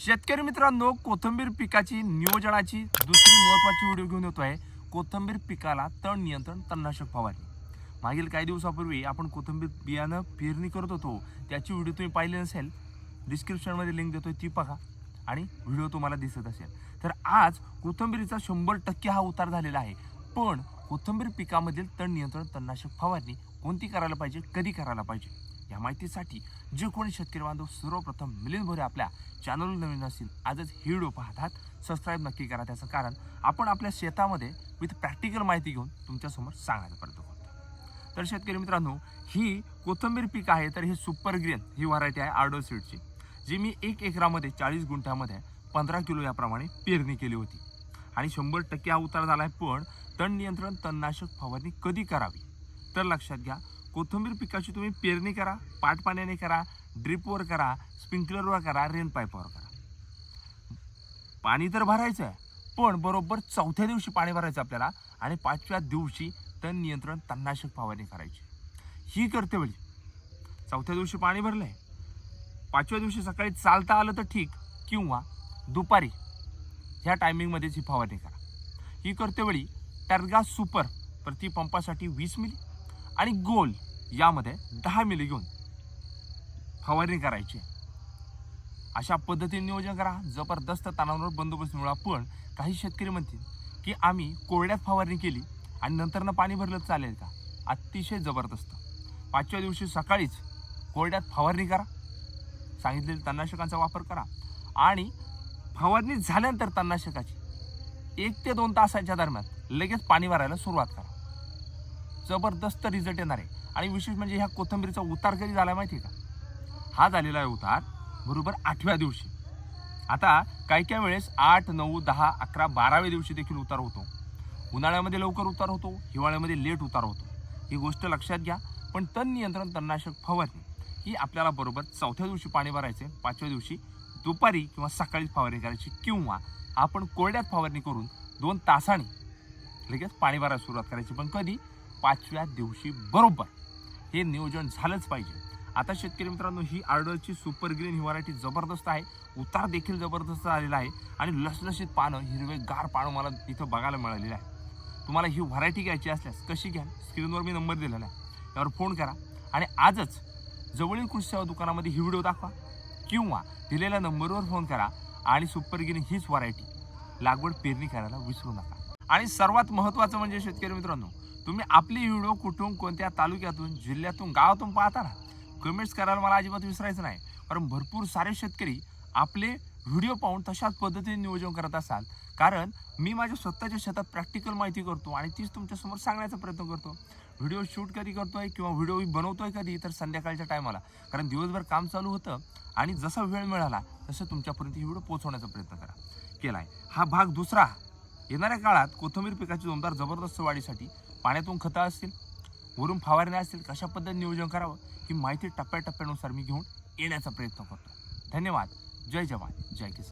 शेतकरी मित्रांनो कोथंबीर पिकाची नियोजनाची दुसरी महत्वाची व्हिडिओ घेऊन येतो आहे कोथंबीर पिकाला तण नियंत्रण तणनाशक फवारणी. मागील काही दिवसापूर्वी आपण कोथंबीर बियाणं पेरणी करत होतो. त्याची व्हिडिओ तुम्ही पाहिली नसेल डिस्क्रिप्शनमध्ये लिंक देतोय ती बघा. आणि व्हिडिओ तुम्हाला दिसत असेल. तर आज कोथंबीरीचा शंभर टक्के हा उतार झालेला आहे. पण कोथंबीर पिकामधील तण नियंत्रण तणनाशक फवारणी कोणती करायला पाहिजे कधी करायला पाहिजे? या माहितीसाठी जे कोणी शेतकरी बांधव सर्वप्रथम मिलिंद भोरे आपल्या चॅनल नवीन असतील आजच ही व्हिडिओ पाहतात सबस्क्राईब नक्की करा त्याचं कारण आपण आपल्या शेतामध्ये विथ प्रॅक्टिकल माहिती घेऊन तुमच्यासमोर सांगायचा प्रयत्न करतो तर शेतकरी मित्रांनो ही कोथंबीर पीक आहे तर ही सुपर ग्रीन ही व्हरायटी आहे आर्डो सीडची जी मी एक एकरामध्ये चाळीस गुंठ्यामध्ये पंधरा किलो याप्रमाणे पेरणी केली होती. आणि शंभर टक्के हा उतार झाला आहे पण तण नियंत्रण तणनाशक फवारणी कधी करावी? तर लक्षात घ्या कोथिंबीर पिकाची तुम्ही पेरणी करा पाट पाण्याने करा ड्रिपवर करा स्प्रिंकलरवर करा रेन पाईपवर करा. पाणी तर भरायचं आहे पण बरोबर चौथ्या दिवशी पाणी भरायचं आपल्याला आणि पाचव्या दिवशी तण नियंत्रण तणनाशक फवारणी करायची. ही करते वेळी चौथ्या दिवशी पाणी भरलंय पाचव्या दिवशी सकाळी चालता आलं तर ठीक किंवा दुपारी ह्या टायमिंगमध्येच ही फवारणी करा. ही करते वेळी टर्गा सुपर प्रति पंपासाठी वीस मिली आणि गोल यामध्ये दहा मिली घेऊन फवारणी करायची. अशा पद्धतीने नियोजन करा. जबरदस्त ताणांवर बंदोबस्त मिळवा. पण काही शेतकरी म्हणतील की आम्ही कोरड्यात फवारणी केली आणि नंतरनं पाणी भरलं चालेल का? अतिशय जबरदस्त. पाचव्या दिवशी सकाळीच कोरड्यात फवारणी करा. सांगितलेल्या तणनाशकांचा वापर करा. आणि फवारणी झाल्यानंतर तणनाशकाची एक ते दोन तासाच्या दरम्यान लगेच पाणी भरायला सुरुवात करा. जबरदस्त रिझल्ट येणार आहे. आणि विशेष म्हणजे ह्या कोथंबीरीचा उतार कधी झाला माहिती आहे का? हा झालेला आहे उतार बरोबर आठव्या दिवशी. आता काही काही वेळेस आठ नऊ दहा अकरा बाराव्या दिवशी देखील उतार होतो. उन्हाळ्यामध्ये लवकर उतार होतो हिवाळ्यामध्ये लेट उतार होतो. ही गोष्ट लक्षात घ्या. पण तण नियंत्रण तणनाशक फवारणी ही आपल्याला बरोबर चौथ्या दिवशी पाणी भरायचे पाचव्या दिवशी दुपारी किंवा सकाळी फवारणी करायची किंवा आपण कोरड्यात फवारणी करून दोन तासाने लगेच पाणी भरायला सुरुवात करायची. पण कधी? पाचव्या दिवशी बरोबर हे नियोजन झालंच पाहिजे. आता शेतकरी मित्रांनो ही आर्डरची सुपर ग्रीन ही व्हरायटी जबरदस्त आहे. उतार देखील जबरदस्त आलेला आहे आणि लसलशीत पानं हिरवे गार पानं मला इथं बघायला मिळालेलं आहे. तुम्हाला ही व्हरायटी घ्यायची असल्यास कशी घ्या? स्क्रीनवर मी नंबर दिलेला आहे. त्यावर फोन करा आणि आजच जवळील कृषी सेवा दुकानामध्ये ही व्हिडिओ दाखवा किंवा दिलेल्या नंबरवर फोन करा आणि सुपर ग्रीन हीच व्हरायटी. लागवड पेरणी करायला विसरू नका. आणि सर्वात महत्त्वाचं म्हणजे शेतकरी मित्रांनो तुम्ही आपली व्हिडिओ कुठून कोणत्या तालुक्यातून जिल्ह्यातून गावातून पाहता ना कमेंट्स करायला मला अजिबात विसरायचं नाही. कारण भरपूर सारे शेतकरी आपले व्हिडिओ पाहून तशाच पद्धतीने नियोजन करत असाल. कारण मी माझ्या स्वतःच्या शेतात प्रॅक्टिकल माहिती करतो आणि तीच तुमच्यासमोर सांगण्याचा प्रयत्न करतो. व्हिडिओ शूट कधी करतोय किंवा व्हिडिओ बनवतोय कधी तर संध्याकाळच्या टायमाला कारण दिवसभर काम चालू होतं आणि जसा वेळ मिळाला तसं तुमच्यापर्यंत ही व्हिडिओ पोहोचवण्याचा प्रयत्न करा. केला आहे हा भाग दुसरा. येणाऱ्या काळात कोथिंबीर पिकाची जोमदार जबरदस्त वाढीसाठी पाण्यातून खतं असतील वरून फवारण्या असतील कशा पद्धतीने नियोजन करावं ही माहिती टप्प्याटप्प्यानुसार मी घेऊन येण्याचा प्रयत्न करतो. धन्यवाद. जय जवान. जय किसान.